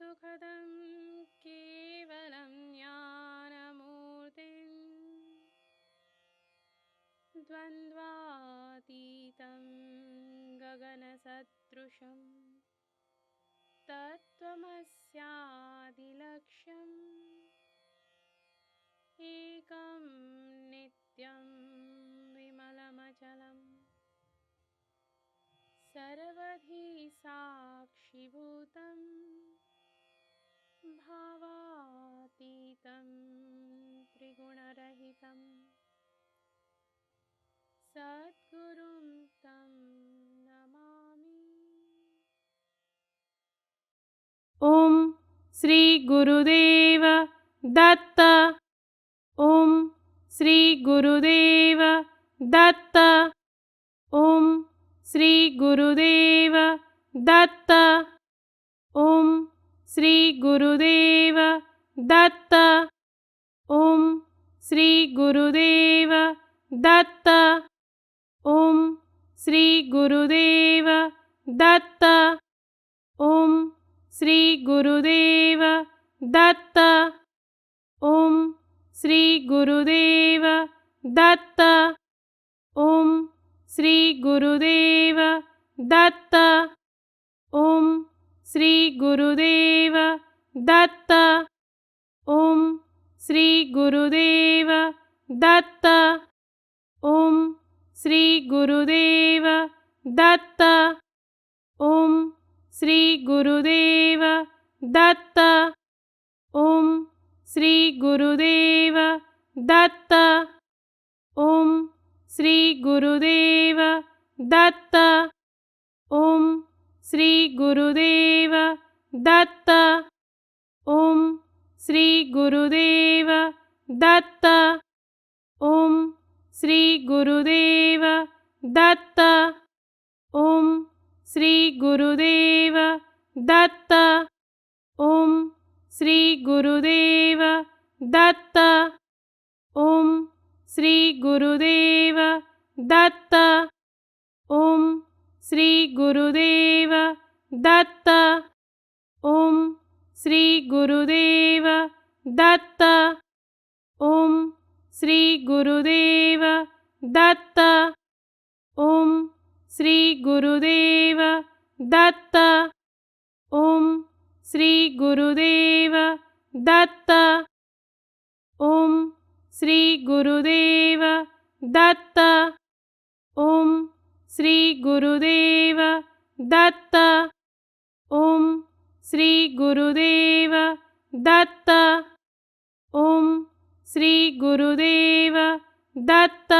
सुखदं केवलं ज्ञानमूर्तिम् द्वन्द्वातीतं गगनसदृशं तत्त्वमस्यादिलक्ष्यम् एकं नित्यं विमलमचलम् सर्वधी साक्षिभूतं भावातीतं त्रिगुणरहितं। सद्गुरुं तं नमामि। ॐ श्रीगुरुदेव दत्त। ॐ श्रीगुरुदेव दत्त। ॐ श्रीगुरुदेव दत्त। ॐ श्रीगुरुदेव दत्त। ॐ श्रीगुरुदेव दत्त। ॐ श्रीगुरुदेव दत्त। ॐ श्रीगुरुदेव दत्त। ॐ श्रीगुरुदेव दत्त। ॐ श्रीगुरुदेव दत्त। ॐ श्रीगुरुदेव दत्त। ॐ श्रीगुरुदेव दत्त। ॐ श्रीगुरुदेव दत्त। ॐ श्रीगुरुदेव दत्त। ॐ श्रीगुरुदेव दत्त। ॐ श्रीगुरुदेव दत्त। ॐ श्रीगुरुदेव दत्त। ॐ श्रीगुरुदेव दत्त। ॐ श्रीगुरुदेव दत्त। ॐ श्रीगुरुदेव दत्त। ॐ श्रीगुरुदेव दत्त। ॐ श्रीगुरुदेव दत्त। ॐ श्रीगुरुदेव दत्त। ॐ श्रीगुरुदेव दत्त। ॐ श्रीगुरुदेव दत्त। ॐ श्रीगुरुदेव दत्त। ॐ श्रीगुरुदेव दत्त। ॐ श्रीगुरुदेव दत्त। ॐ श्रीगुरुदेव दत्त। ॐ श्रीगुरुदेव दत्त। ॐ श्रीगुरुदेव दत्त।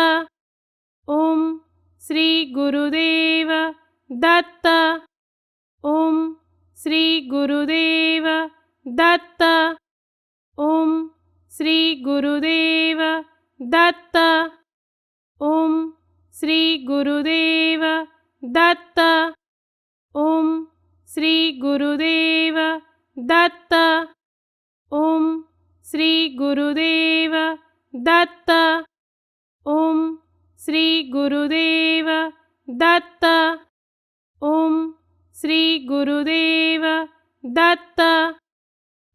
ॐ श्रीगुरुदेव दत्त। ॐ श्रीगुरुदेव दत्त। ॐ श्रीगुरुदेव दत्त। ॐ श्रीगुरुदेव दत्त। ॐ श्रीगुरुदेव दत्त। ॐ श्रीगुरुदेव दत्त। ॐ श्रीगुरुदेव दत्त। ॐ श्रीगुरुदेव दत्त।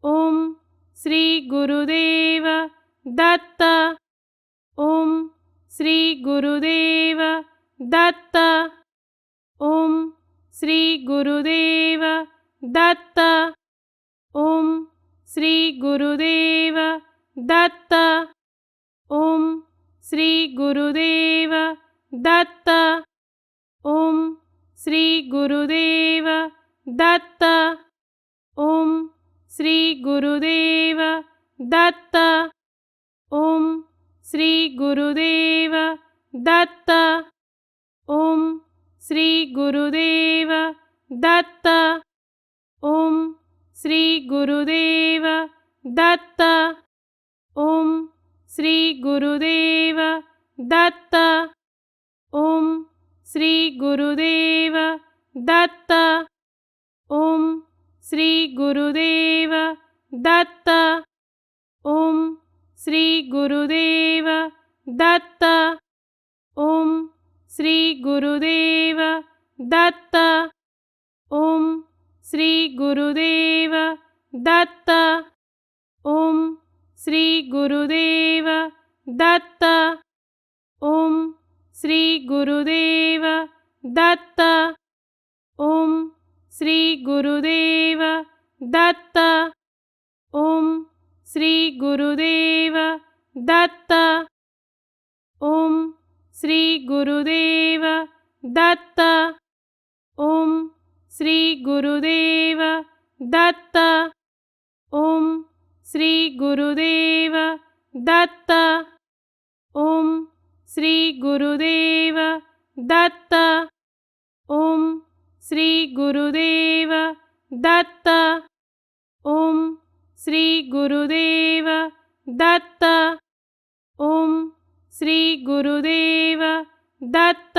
ॐ श्रीगुरुदेव दत्त। ॐ श्री गुरुदेव दत्त। ॐ श्री गुरुदेव दत्त। ॐ श्री गुरुदेव दत्त। ॐ श्री गुरुदेव दत्त। ॐ श्री गुरुदेव दत्त। ॐ श्री गुरुदेव दत्त। ॐ श्रीगुरुदेव दत्त। ॐ श्रीगुरुदेव दत्त। ॐ श्रीगुरुदेव दत्त। ॐ श्रीगुरुदेव दत्त। ॐ श्रीगुरुदेव दत्त। ॐ श्रीगुरुदेव दत्त। ॐ श्रीगुरुदेव दत्त। ॐ श्रीगुरुदेव दत्त। ॐ श्रीगुरुदेव दत्त। ॐ श्री गुरुदेव दत्त। श्री गुरुदेव दत्त। ॐ श्री गुरुदेव दत्त। ॐ श्रीगुरुदेव दत्त। श्री गुरुदेव दत्त। ॐ श्रीगुरुदेव दत्त। ॐ श्रीगुरुदेव दत्त। ॐ श्रीगुरुदेव दत्त। ॐ श्रीगुरुदेव दत्त। ॐ श्रीगुरुदेव दत्त। श्री गुरुदेव दत्त।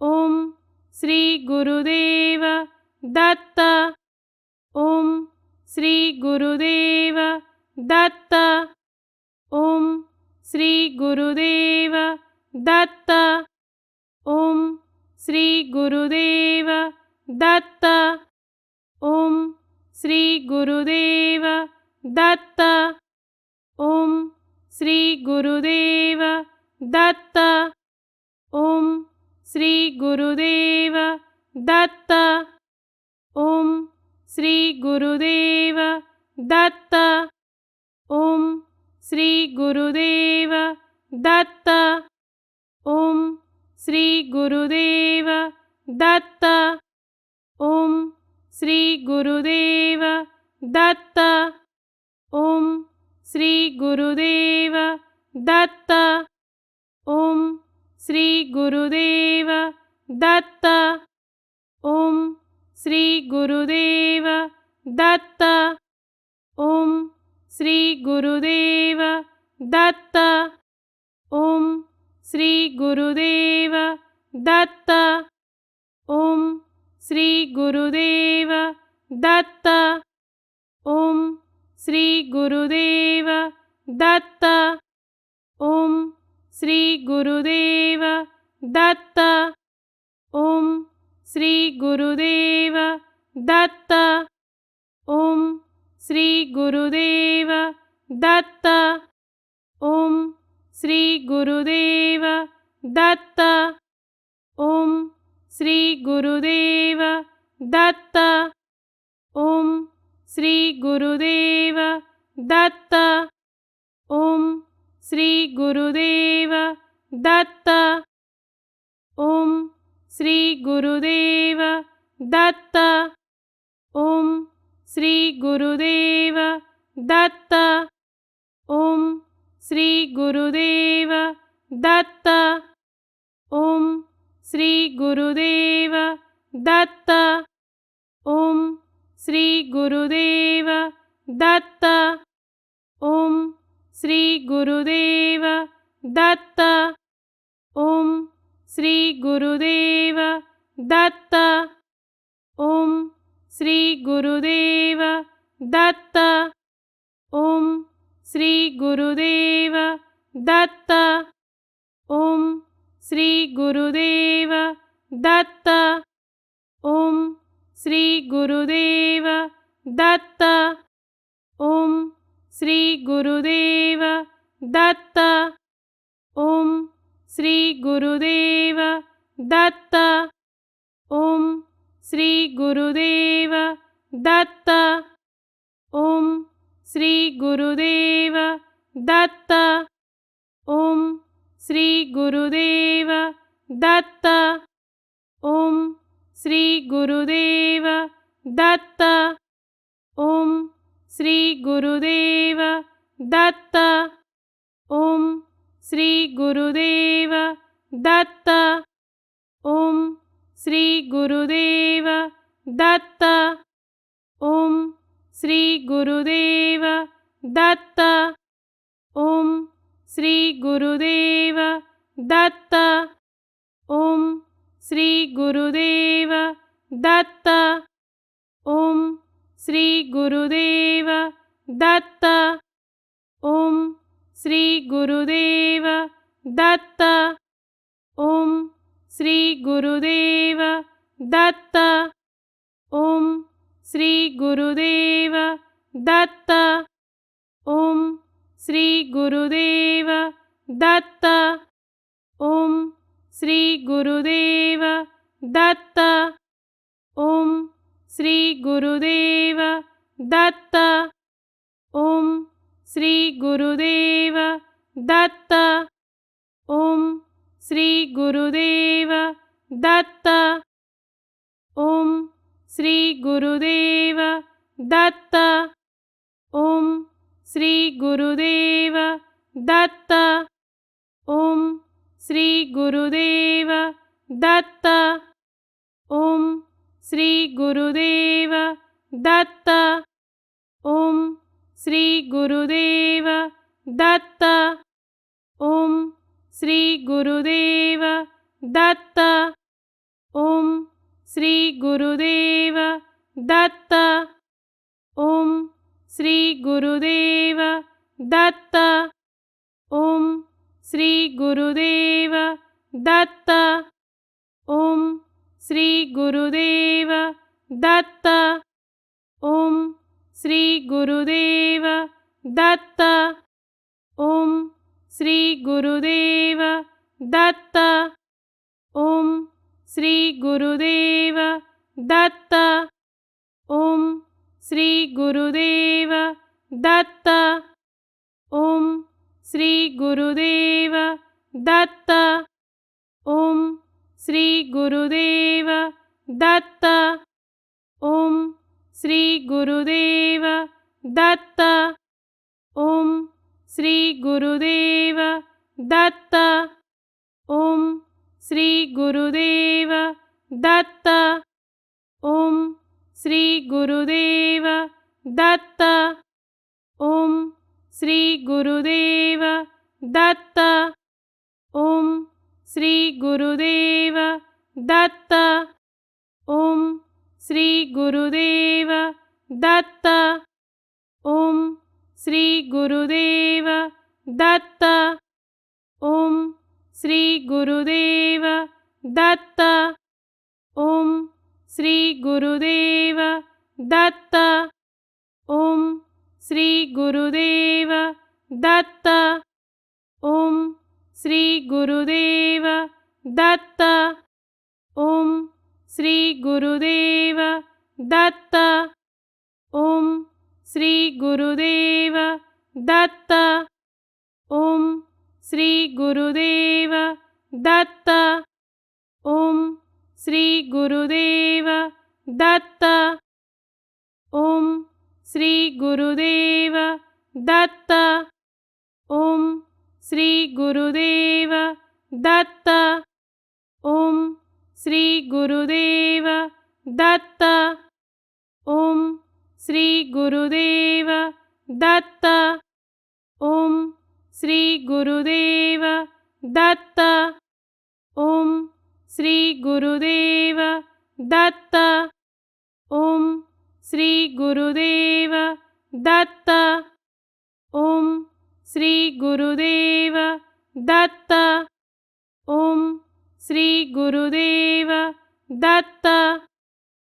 ॐ श्रीगुरुदेव दत्त। ॐ श्रीगुरुदेव दत्त। ॐ श्रीगुरुदेव दत्त। ॐ श्रीगुरुदेव दत्त। ॐ श्रीगुरुदेव दत्त। श्री गुरुदेव दत्त। ॐ श्रीगुरुदेव दत्त। ॐ श्रीगुरुदेव दत्त। ॐ श्रीगुरुदेव दत्त। ॐ श्रीगुरुदेव दत्त। ॐ श्रीगुरुदेव दत्त ॐ श्रीगुरुदेव दत्त ॐ श्रीगुरुदेव दत्त ॐ श्रीगुरुदेव दत्त ॐ श्रीगुरुदेव दत्त ॐ श्रीगुरुदेव दत्त ॐ श्रीगुरुदेव दत्त। ॐ श्रीगुरुदेव दत्त। श्री गुरुदेव दत्त। ॐ श्रीगुरुदेव दत्त। ॐ श्रीगुरुदेव दत्त। ॐ श्रीगुरुदेव दत्त। ॐ श्रीगुरुदेव दत्त। ॐ श्रीगुरुदेव दत्त। ॐ श्रीगुरुदेव दत्त। ॐ श्रीगुरुदेव दत्त। ॐ श्रीगुरुदेव दत्त। ॐ श्रीगुरुदेव दत्त। ॐ श्रीगुरुदेव दत्त। श्री गुरुदेव दत्त। ॐ श्रीगुरुदेव दत्त। ॐ श्रीगुरुदेव दत्त। ॐ श्रीगुरुदेव दत्त। ॐ श्रीगुरुदेव दत्त। ॐ श्रीगुरुदेव दत्त। ॐ श्रीगुरुदेव दत्त। ॐ श्रीगुरुदेव दत्त। ॐ श्रीगुरुदेव दत्त। ॐ श्रीगुरुदेव दत्त। ॐ श्रीगुरुदेव दत्त। ॐ श्रीगुरुदेव दत्त। ॐ श्रीगुरुदेव दत्त। ॐ श्रीगुरुदेव दत्त। ॐ श्रीगुरुदेव दत्त। श्री गुरुदेव दत्त। ॐ श्रीगुरुदेव दत्त। ॐ श्रीगुरुदेव दत्त। श्री गुरुदेव दत्त। ॐ श्रीगुरुदेव दत्त। ॐ श्रीगुरुदेव दत्त। ॐ श्रीगुरुदेव दत्त। ॐ श्रीगुरुदेव दत्त। ॐ श्रीगुरुदेव दत्त। ॐ श्रीगुरुदेव दत्त। ॐ श्रीगुरुदेव दत्त। ॐ श्रीगुरुदेव दत्त। ॐ श्रीगुरुदेव दत्त। ॐ श्रीगुरुदेव दत्त। ॐ श्रीगुरुदेव दत्त। ॐ श्रीगुरुदेव दत्त। श्री गुरुदेव दत्त। ॐ श्रीगुरुदेव दत्त। ॐ श्रीगुरुदेव दत्त। ॐ श्रीगुरुदेव दत्त। ॐ श्रीगुरुदेव दत्त। ॐ श्रीगुरुदेव दत्त। श्री गुरुदेव दत्त। ॐ श्रीगुरुदेव दत्त। ॐ श्रीगुरुदेव दत्त। ॐ श्रीगुरुदेव दत्त। ॐ श्रीगुरुदेव दत्त। ॐ श्रीगुरुदेव दत्त। श्री गुरुदेव दत्त। ॐ श्रीगुरुदेव दत्त। ॐ श्रीगुरुदेव दत्त। ॐ श्रीगुरुदेव दत्त। ॐ श्रीगुरुदेव दत्त। श्री गुरुदेव दत्त। ॐ श्रीगुरुदेव दत्त। ॐ श्रीगुरुदेव दत्त। ॐ श्रीगुरुदेव दत्त। ॐ श्रीगुरुदेव दत्त। ॐ श्रीगुरुदेव दत्त। श्री गुरुदेव दत्त। ॐ श्रीगुरुदेव दत्त। ॐ श्रीगुरुदेव दत्त। ॐ श्रीगुरुदेव दत्त। ॐ श्रीगुरुदेव दत्त। ॐ श्रीगुरुदेव दत्त। श्री गुरुदेव दत्त। ॐ श्रीगुरुदेव दत्त। श्री गुरुदेव दत्त। ॐ श्रीगुरुदेव दत्त। ॐ श्रीगुरुदेव दत्त। ॐ श्री गुरुदेव दत्त। ॐ श्री गुरुदेव दत्त। ॐ श्री गुरुदेव दत्त। ॐ श्री गुरुदेव दत्त।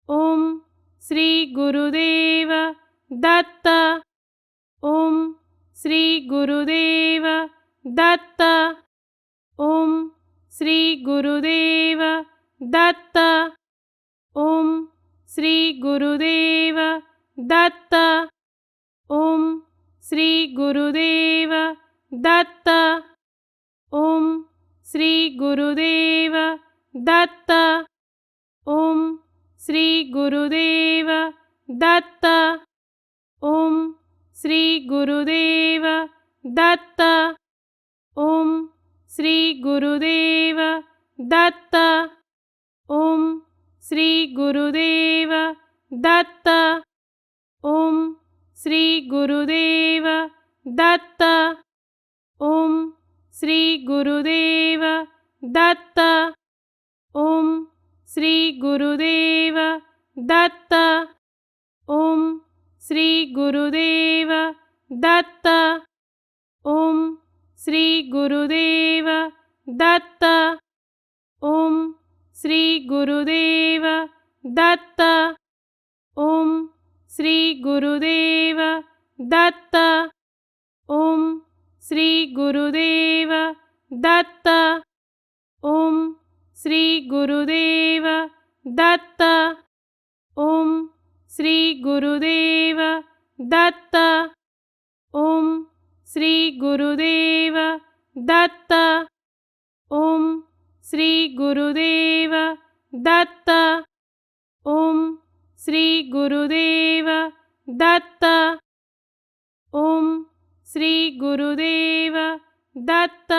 ॐ श्री गुरुदेव दत्त। ॐ श्री गुरुदेव दत्त। ॐ श्रीगुरुदेव दत्त। ॐ श्रीगुरुदेव दत्त। ॐ श्रीगुरुदेव दत्त। ॐ श्रीगुरुदेव दत्त। ॐ श्रीगुरुदेव दत्त। ॐ श्रीगुरुदेव दत्त। ॐ श्रीगुरुदेव दत्त। ॐ श्रीगुरुदेव दत्त। ॐ श्रीगुरुदेव दत्त। ॐ श्रीगुरुदेव दत्त। ॐ श्रीगुरुदेव दत्त। ॐ श्रीगुरुदेव दत्त। ॐ श्रीगुरुदेव दत्त। श्री गुरुदेव दत्त। ॐ श्रीगुरुदेव दत्त। ॐ श्रीगुरुदेव दत्त। ॐ श्रीगुरुदेव दत्त। ॐ श्रीगुरुदेव दत्त। ॐ श्री श्रीगुरुदेव दत्त। श्री गुरुदेव दत्त। ॐ श्रीगुरुदेव दत्त। ॐ श्रीगुरुदेव दत्त।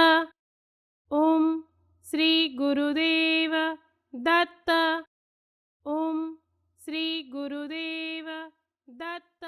ॐ श्रीगुरुदेव दत्त। ॐ श्रीगुरुदेव दत्त।